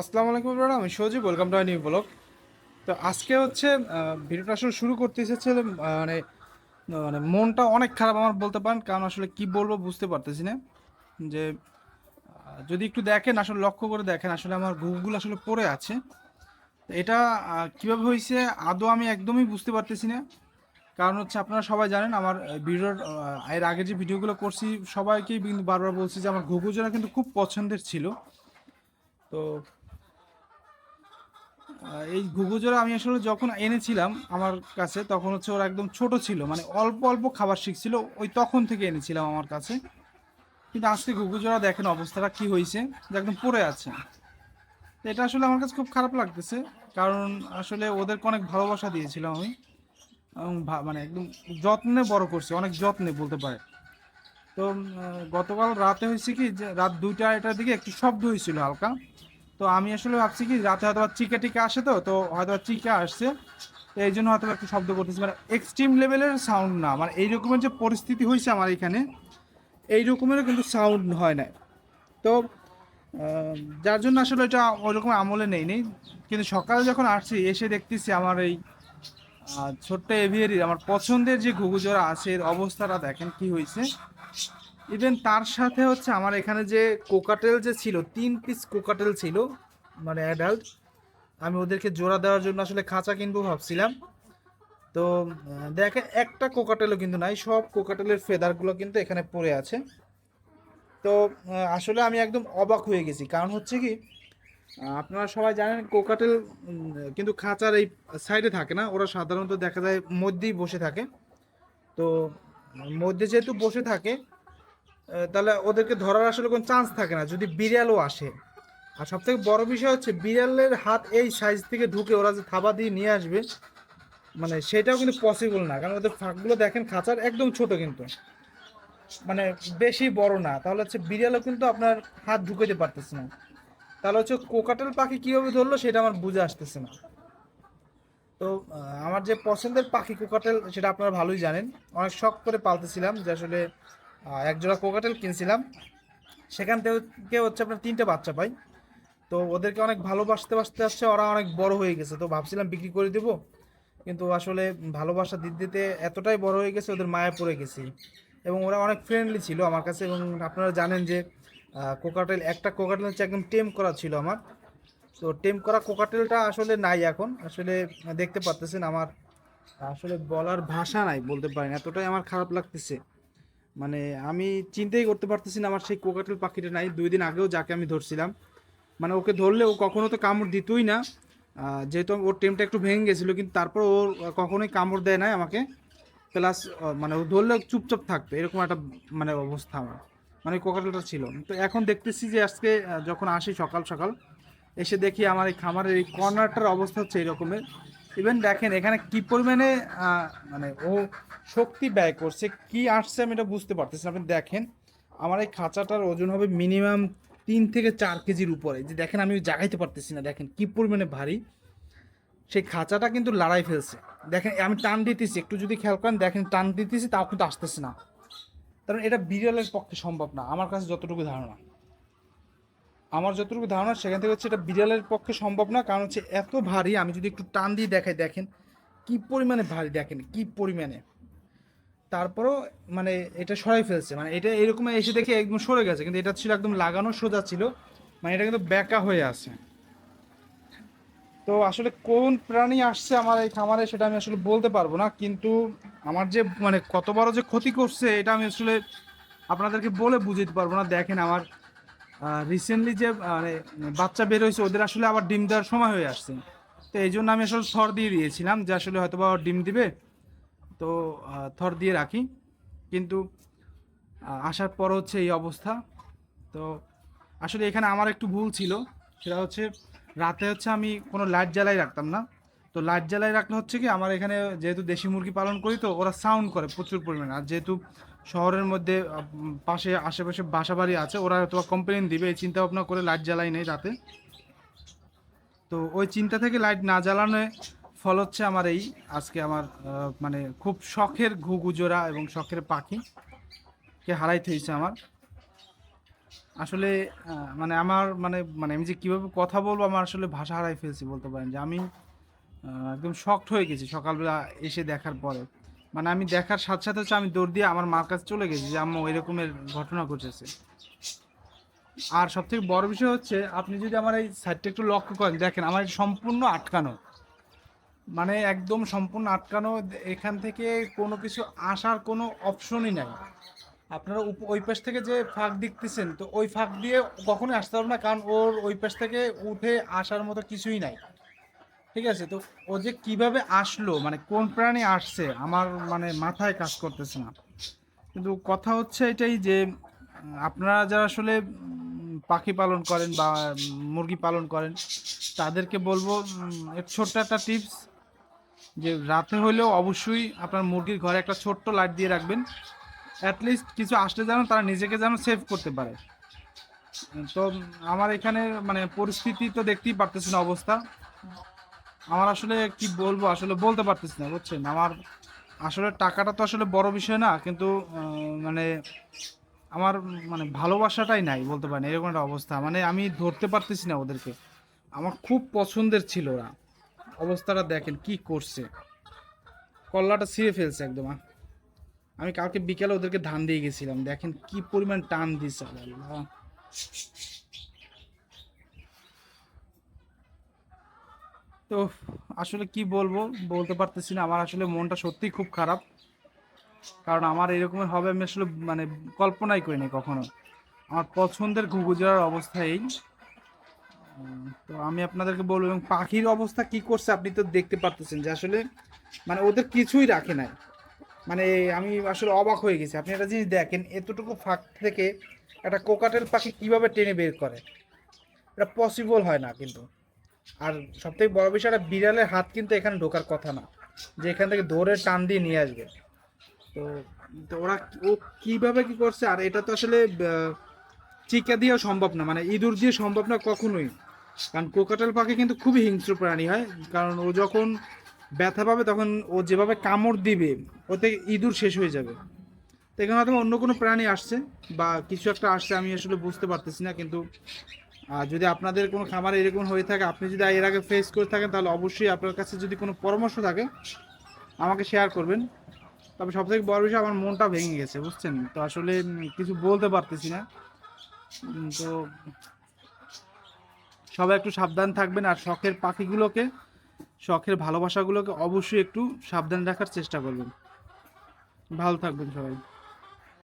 আসসালামু আলাইকুম ব্রাদা আমি Sajib, welcome to new blog. তো আজকে হচ্ছে ভিডিওটা আসলে শুরু করতে এসেছে মানে মানে মনটা অনেক খারাপ আমার বলতে পারেন, কারণ আসলে কি বলব বুঝতে পারতেছি না। যে যদি একটু দেখেন, আসলে লক্ষ্য করে দেখেন, আসলে আমার ঘুঘুগুলো আসলে পড়ে আছে। এটা কীভাবে হয়েছে, আদৌ আমি একদমই বুঝতে পারতেছি না। কারণ হচ্ছে আপনারা সবাই জানেন, আমার ভিডিওর এর আগে যে ভিডিওগুলো করছি, সবাইকেই কিন্তু বারবার বলছি যে আমার ঘুঘুজোড়া কিন্তু খুব পছন্দের ছিল। তো এই ঘুঘুজোড়া আমি আসলে যখন এনেছিলাম আমার কাছে, তখন হচ্ছে ওরা একদম ছোট ছিল মানে অল্প অল্প খাবার শিখছিল, ওই তখন থেকে এনেছিলাম আমার কাছে। কিন্তু আজকে ঘুঘুজোড়া দেখেন অবস্থাটা কি হয়েছে যে একদম পড়ে আছে। এটা আসলে আমার কাছে খুব খারাপ লাগতেছে, কারণ আসলে ওদেরকে অনেক ভালোবাসা দিয়েছিলাম আমি। মানে একদম যত্নে বড় করছি, অনেক যত্নে বলতে পারে। তো গতকাল রাতে হয়েছে কি, যে রাত দুইটা, আড়াইটার দিকে একটু শব্দ হয়েছিল হালকা। তো আমি আসলে ভাবছি কি, রাতে হয়তো চিকা টিকা আসে তো তো হয়তো চিকা আসছে। তো এই জন্য হয়তো একটু শব্দ করতেছি। মানে এক্সট্রিম লেভেলের সাউন্ড না। মানে এই রকমের যে পরিস্থিতি হয়েছে আমার এখানে, এই রকমেরও কিন্তু সাউন্ড হয় না তো যার জন্য আসলে এটা ওই রকম আমলে নেই নেই। কিন্তু সকালে যখন আসছি, এসে দেখতেছি আমার এই ছোট্ট এভিয়ারির আমার পছন্দের যে ঘুঘুজোড়া আছে, এর অবস্থাটা দেখেন কি হয়েছে ইভেন তার সাথে হচ্ছে আমার এখানে যে কোকাটেল যে ছিল, তিন পিস কোকাটেল ছিল মানে অ্যাডাল্ট আমি ওদেরকে জোড়া দেওয়ার জন্য আসলে খাঁচা কিনবো ভাবছিলাম। তো দেখেন, একটা কোকাটেলও কিন্তু নাই, সব কোকাটেলের ফেদারগুলো কিন্তু এখানে পড়ে আছে। তো আসলে আমি একদম অবাক হয়ে গেছি। কারণ হচ্ছে কি আপনারা সবাই জানেন কোকাটেল কিন্তু খাঁচার এই সাইডে থাকে না, ওরা সাধারণত দেখা যায় মধ্যেই বসে থাকে। তো, মধ্যে যেহেতু বসে থাকে তাহলে ওদেরকে ধরার আসলে কোনো চান্স থাকে না, যদি বিড়ালও আসে। আর সব থেকে বড় বিষয় হচ্ছে, বিড়ালের হাত এই সাইজ থেকে ঢুকে ওরা যে থাবা দিয়ে নিয়ে আসবে মানে সেটাও কিন্তু পসিবল না। কারণ ওদের ফাঁকগুলো দেখেন, খাঁচার একদম ছোট কিন্তু। মানে বেশি বড় না। তাহলে হচ্ছে বিড়ালও কিন্তু আপনার হাত ঢুকাইতে পারতেছে না। তাহলে হচ্ছে কোকাটেল পাখি কীভাবে ধরলো, সেটা আমার বুঝে আসতেছে না। তো আমার যে পছন্দের পাখি কোকাটেল, সেটা আপনারা ভালোই জানেন। অনেক শখ করে পালতেছিলাম যে আসলে আহ, এক জোড়া কোকাটেল কিনছিলাম। সেখান থেকে হচ্ছে আপনার তিনটে বাচ্চা পাই। তো ওদেরকে অনেক ভালোবাসতে বাসতে আসছে ওরা অনেক বড় হয়ে গেছে। তো ভাবছিলাম বিক্রি করে দেবো। কিন্তু আসলে ভালোবাসা দিতে দিতে এতটাই বড় হয়ে গেছে ওদের মায়া পড়ে গেছি। এবং ওরা অনেক ফ্রেন্ডলি ছিল আমার কাছে এবং আপনারা জানেন যে কোকাটেল একটা কোকাটেল হচ্ছে একদম টেম করা ছিল আমার। তো টেম করা কোকাটেলটা আসলে নাই এখন। আসলে দেখতে পারতেছেন আমার আসলে বলার ভাষা নাই বলতে পারেন এতটাই আমার খারাপ লাগতেছে। মানে আমি চিন্তাই করতে পারতেছি না, আমার সেই কোকাটেল পাখিটা নাই। দুই দিন আগেও যাকে আমি ধরছিলাম। মানে ওকে ধরলে ও কখনো তো কামড় দিতই না। যেহেতু ওর টেমটা একটু ভেঙে গেছিল, কিন্তু তারপর ওর কখনোই কামড় দেয় নাই আমাকে। প্লাস মানে ও ধরলে চুপচাপ থাকতো, এরকম একটা মানে অবস্থা আমার। মানে কোকাটেলটা ছিল। তো এখন দেখতেছি যে আজকে যখন আসি সকাল সকাল, এসে দেখি আমার এই খামারের এই কর্নারটার অবস্থা হচ্ছে এরকমের। ইভেন দেখেন, এখানে কি পরিমাণে মানে ও শক্তি ব্যয় করছে, কি আসছে আমি এটা বুঝতে পারতেছি। আপনি দেখেন, আমার এই খাঁচাটার ওজন হবে মিনিমাম তিন থেকে চার কেজির উপরে। যে দেখেন, আমি জাগাইতে পারতেছি না। দেখেন, কি পরিমাণে ভারী। সেই খাঁচাটা কিন্তু লড়াই ফেলছে। দেখেন, আমি টান দিতেছি, একটু যদি খেয়াল করেন, দেখেন, টান দিতেছি, তাও কিন্তু আসতেছে না। কারণ এটা বিড়ালের পক্ষে সম্ভব না, আমার কাছে যতটুকু ধারণা। আমার যতটুকু ধারণা, সেখান থেকে হচ্ছে এটা বিড়ালের পক্ষে সম্ভব না, কারণ হচ্ছে এত ভারী, আমি যদি একটু টান দিয়ে দেখাই, দেখেন কি পরিমাণে ভারী, দেখেন কি পরিমাণে। তারপরও মানে এটা সরাই ফেলছে মানে এটা এরকম এসে দেখে একদম সরে গেছে, কিন্তু এটা ছিল একদম লাগানো সোজা ছিল মানে এটা কিন্তু ব্যাকা হয়ে আছে। তো আসলে কোন প্রাণী আসছে আমার এই খামারে, সেটা আমি আসলে বলতে পারব না, কিন্তু আমার যে মানে কত বড় যে ক্ষতি করছে, এটা আমি আসলে আপনাদেরকে বলে বুঝতে পারব না। দেখেন আমার রিসেন্টলি যে মানে বাচ্চা বের হয়েছে, ওদের আসলে আবার ডিম দেওয়ার সময় হয়ে আসছে। তো এই জন্য আমি আসলে থর দিয়ে দিয়েছিলাম যে আসলে হয়তো বা ডিম দিবে। তো থর দিয়ে রাখি। কিন্তু আসার পর হচ্ছে এই অবস্থা। তো, আসলে এখানে আমার একটু ভুল ছিল। সেটা হচ্ছে, রাতে হচ্ছে আমি কোনো লাইট জ্বালাই রাখতাম না। তো লাইট জ্বালাই রাখলে হচ্ছে কি, আমার এখানে যেহেতু দেশি মুরগি পালন করি, তো ওরা সাউন্ড করে প্রচুর পরিমাণে। আর যেহেতু শহরের মধ্যে পাশে, আশেপাশে বাসা বাড়ি আছে, ওরা হয়তো কমপ্লেন দিবে, এই চিন্তা ভাবনা করে লাইট জ্বালাই নেই রাতে। তো ওই চিন্তা থেকে লাইট না জ্বালানো ফল হচ্ছে আমার এই, আজকে আমার মানে খুব শখের ঘুঘুজোড়া এবং শখের পাখি। কে হারাইতে হয়েছে আমার। আসলে মানে আমার মানে মানে আমি যে কীভাবে কথা বলব, আমার আসলে ভাষা হারাই ফেলছি বলতে পারেন যে আমি একদম শকড হয়ে গেছি সকালবেলা এসে দেখার পরে। মানে আমি দেখার সাথে সাথে হচ্ছে আমি দৌড় দিয়ে আমার মার কাছে চলে গেছি যে, আম্মা ওই রকমের ঘটনা ঘটেছে। আর সব থেকে বড় বিষয় হচ্ছে, আপনি যদি আমার এই সাইডটা একটু লক্ষ্য করেন, দেখেন আমার সম্পূর্ণ আটকানো। মানে একদম সম্পূর্ণ আটকানো, এখান থেকে কোনো কিছু আসার কোনো অপশনই নাই। আপনারা ওই পাশ থেকে যে ফাঁক দেখতেছেন, তো ওই ফাঁক দিয়ে কখনোই আসতে পারবে না, কারণ ওর ওই পাশ থেকে উঠে আসার মতো কিছুই নাই। ঠিক আছে? তো ও যে কীভাবে আসলো মানে কোন প্রাণী আসছে, আমার মানে মাথায় কাজ করতেছে না। কিন্তু কথা হচ্ছে এটাই যে, আপনারা যারা আসলে পাখি পালন করেন বা মুরগি পালন করেন, তাদেরকে বলব ছোট্ট একটা টিপস, যে রাতে হলেও অবশ্যই আপনার মুরগির ঘরে একটা ছোট্ট লাইট দিয়ে রাখবেন। অ্যাটলিস্ট কিছু আসলে যেন তারা নিজেকে যেন সেভ করতে পারে। তো আমার এখানে মানে পরিস্থিতি তো দেখতেই পারতেছেন অবস্থা। আমার আসলে কি বলব, আসলে বলতে পারতেছি না, বুঝছেন? আমার আসলে টাকাটা তো আসলে বড় বিষয় না, কিন্তু মানে আমার মানে ভালোবাসাটাই নাই, বলতে পারেন, এরকম একটা অবস্থা। মানে আমি ধরতে পারতেছি না ওদেরকে। আমার খুব পছন্দের ছিল ওরা। অবস্থাটা দেখেন কি করছে। কল্লাটা ছিঁড়ে ফেলছে একদম। আমি কালকে বিকেলে ওদেরকে ধান দিয়ে গেছিলাম। দেখেন কি পরিমাণ টান দিছে, আল্লাহ। তো আসলে কি বলব? বলতে পারতেছি না। আমার আসলে মনটা সত্যিই খুব খারাপ। কারণ আমার এরকমের হবে আমি আসলে মানে কল্পনাই করিনি কখনো। আমার পছন্দের ঘুঘুজোড়ার অবস্থা এই। তো আমি আপনাদেরকে বলব, এবং পাখির অবস্থা কি করছে আপনি তো দেখতে পারতেছেন যে আসলে মানে ওদের কিছুই রাখে নাই। মানে আমি আসলে অবাক হয়ে গেছি। আপনি একটা জিনিস দেখেন, এতটুকু ফাঁক থেকে একটা কোকাটেল পাখি কীভাবে টেনে বের করে? এটা পসিবল হয় না কিন্তু। আর সবথেকে বড় বিষয়, একটা বিড়ালের হাত কিন্তু এখানে ঢোকার কথা না। যে এখান থেকে ধরে টান দিয়ে নিয়ে আসবে। তো তো ওরা ও কীভাবে কি করছে? আর এটা তো আসলে চিকা দিয়েও সম্ভব না। মানে ইঁদুর দিয়ে সম্ভব না কখনোই। কারণ কোকাটাল পাখি কিন্তু খুবই হিংস্র প্রাণী হয়। কারণ ও যখন ব্যথা পাবে, তখন ও যেভাবে কামড় দিবে, ওতে ইঁদুর শেষ হয়ে যাবে। তো এখানে অন্য কোনো প্রাণী আসছে, বা কিছু একটা আসছে, আমি আসলে বুঝতে পারতেছি না, কিন্তু আর যদি আপনাদের কোনো খামারে এরকম হয়ে থাকে, আপনি যদি এর আগে ফেস করে থাকেন, তাহলে অবশ্যই আপনার কাছে যদি কোনো পরামর্শ থাকে, আমাকে শেয়ার করবেন। তবে সব থেকে বড় বিষয়, আমার মনটা ভেঙে গেছে, বুঝছেন? তো আসলে কিছু বলতে পারতেছি না। তো সবাই একটু সাবধান থাকবেন, আর শখের পাখিগুলোকে, শখের ভালোবাসাগুলোকে অবশ্যই একটু সাবধান রাখার চেষ্টা করবেন। ভালো থাকবেন সবাই।